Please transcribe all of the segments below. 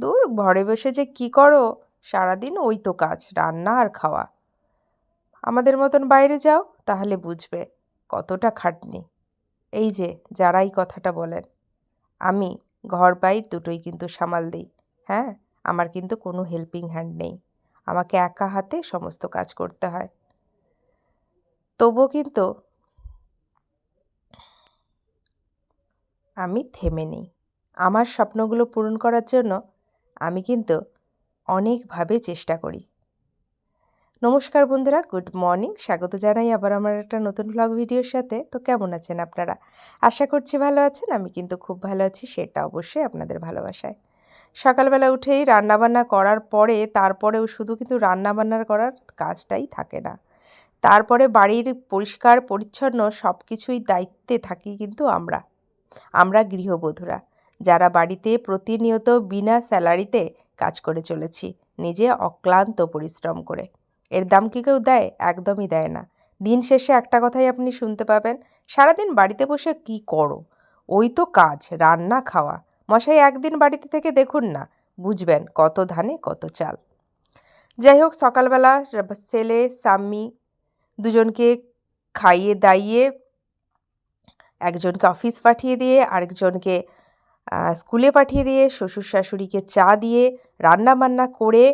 দূর, ঘরে বসে যে কি করো? সারাদিন ওই তো কাজ, রান্না আর খাওয়া। আমাদের মতন বাইরে যাও, তাহলে বুঝবে কতটা খাটনি। এই যে যারাই কথাটা বলেন। আমি ঘর বাইর দুটোই কিন্তু সামাল দিই হ্যাঁ? আমার কিন্তু কোনো হেল্পিং হ্যান্ড নেই। আমাকে একা হাতে সমস্ত কাজ করতে হয়। তবুও কিন্তু আমি থেমে নেই। আমার স্বপ্নগুলো পূরণ করার জন্য আমি কিন্তু অনেকভাবে চেষ্টা করি। নমস্কার বন্ধুরা, গুড মর্নিং। স্বাগত জানাই আবার আমার একটা নতুন ব্লগ ভিডিওর সাথে। তো কেমন আছেন আপনারা? আশা করছি ভালো আছেন, আমি কিন্তু খুব ভালো আছি, সেটা অবশ্যই আপনাদের ভালোবাসায়। সকালবেলা উঠেই রান্নাবান্না করার পরে, তারপরেও শুধু কিন্তু রান্নাবান্নার করার কাজটাই থাকে না। তারপরে বাড়ির পরিষ্কার, পরিচ্ছন্ন সব কিছুই দায়িত্বে থাকি কিন্তু আমরা। আমরা গৃহবধূরা। যারা বাড়িতে প্রতিনিয়ত বিনা স্যালারিতে কাজ করে চলেছি, নিজে অক্লান্ত পরিশ্রম করে। এর দাম কি কেউ দেয়? একদমই দেয় না। দিন শেষে একটা কথাই আপনি শুনতে পাবেন, সারাদিন বাড়িতে বসে কি করো? ওই তো কাজ, রান্না, খাওয়া। মশাই, একদিন বাড়িতে থেকে দেখুন না, বুঝবেন কত ধানে কত চাল। যাই হোক, সকালবেলা ছেলে, স্বামী দুজনকে খাইয়ে দাইয়ে একজনকে অফিস পাঠিয়ে দিয়ে আরেকজনকে স্কুলে পাঠিয়ে দিয়ে শ্বশুর শাশুড়িকে চা দিয়ে রান্না বান্না করে,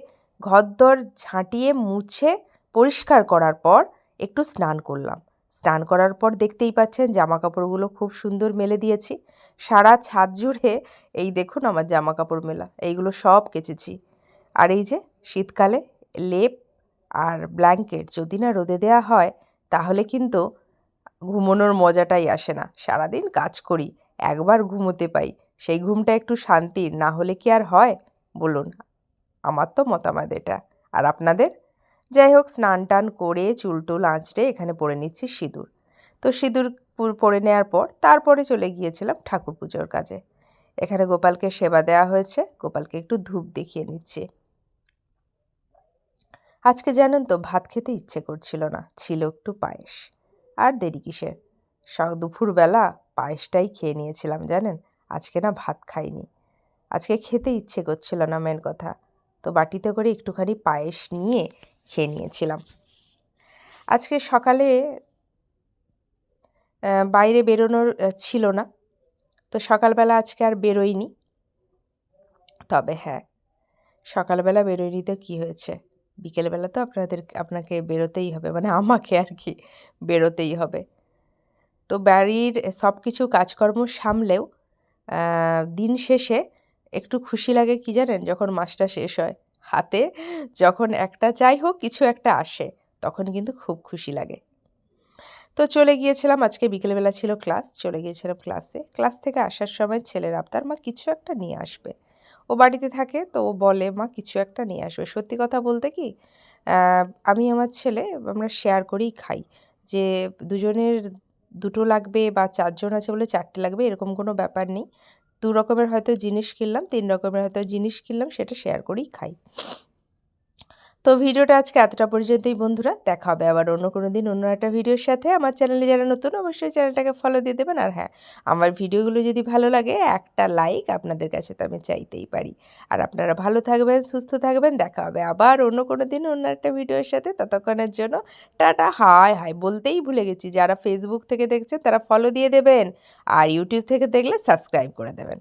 ঘরদর ঝাঁটিয়ে, মুছে, পরিষ্কার করার পর একটু স্নান করলাম। স্নান করার পর দেখতেই পাচ্ছেন জামা কাপড়গুলো খুব সুন্দর মেলে দিয়েছি। সারা ছাদ জুড়ে, এই দেখুন আমার জামা কাপড় মেলা, এইগুলো সব কেচেছি। আর এই যে শীতকালে লেপ আর ব্ল্যাঙ্কেট যদি না রোদে দেওয়া হয়, তাহলে কিন্তু ঘুমোনোর মজাটাই আসে না। সারাদিন কাজ করি, একবার ঘুমোতে পাই। সেই ঘুমটা একটু শান্তির না হলে কি আর হয়? বলুন। আমার তো মতামত এটা। আর আপনাদের? যাই হোক, স্নান টান করে চুল টুল আঁচড়ে এখানে পরে নিচ্ছি সিঁদুর। তো সিঁদুর পরে নেওয়ার পর তারপরে চলে গিয়েছিলাম ঠাকুর পুজোর কাজে। এখানে গোপালকে সেবা দেওয়া হয়েছে। গোপালকে একটু ধূপ দেখিয়ে নিচ্ছি। আজকে জানেন তো, ভাত খেতে ইচ্ছে করছিল না। ছিল একটু পায়েস। আর দেরি কিসের? দুপুরবেলা পায়েসটাই খেয়ে নিয়েছিলাম, জানেন? আজকে না ভাত খাইনি। আজকে খেতে ইচ্ছে করছিল না মেন কথা। তো বাটিতে করে একটুখানি পায়েস নিয়ে খেয়ে নিয়েছিলাম। আজকে সকালে বাইরে বেরোনোর ছিল না। তো সকালবেলা আজকে আর বেরোইনি। তবে হ্যাঁ সকালবেলা বেরোয়নি তো কী হয়েছে? বিকেলবেলা তো আপনাদের, আপনাকে বেরোতেই হবে মানে আমাকে আর কি বেরোতেই হবে। তো বাড়ির সব কিছু কাজকর্ম সামলেও দিন শেষে একটু খুশি লাগে কি জানেন? যখন মাসটা শেষ হয় হাতে, যখন একটা যাই হোক কিছু একটা আসে, তখন কিন্তু খুব খুশি লাগে। তো চলে গিয়েছিলাম, আজকে বিকেলবেলা ছিল ক্লাস, চলে গিয়েছিলাম ক্লাসে। ক্লাস থেকে আসার সময় ছেলের আবদার, মা, কিছু একটা নিয়ে আসবে। ও বাড়িতে থাকে, তো ও বলে, মা, কিছু একটা নিয়ে আসবে। সত্যি কথা বলতে কি আমি আমার ছেলে, আমরা শেয়ার করেই খাই যে দুজনের দুটো লাগবে বা চারজন আছে বলে চারটে লাগবে, এরকম কোনো ব্যাপার নেই। দু রকমের হয়তো জিনিস কিনলাম, তিন রকমের হয়তো জিনিস কিনলাম, সেটা শেয়ার করেই খাই। তো ভিডিওটা আজকে এতটা পর্যন্তই, বন্ধুরা। দেখা হবে আবার অন্য কোনো দিন, অন্য একটা ভিডিওর সাথে। আমার চ্যানেলে যারা নতুন, অবশ্যই চ্যানেলটাকে ফলো দিয়ে দেবেন। আর হ্যাঁ আমার ভিডিওগুলো যদি ভালো লাগে, একটা লাইক আপনাদের কাছে তো আমি চাইতেই পারি। আর আপনারা ভালো থাকবেন, সুস্থ থাকবেন। দেখা হবে আবার অন্য কোনো দিন, অন্য একটা ভিডিওর সাথে। ততক্ষণের জন্য টাটা, হাই হাই বলতেই ভুলে গেছি। যারা ফেসবুক থেকে দেখছেন, তারা ফলো দিয়ে দেবেন। আর ইউটিউব থেকে দেখলে সাবস্ক্রাইব করে দেবেন।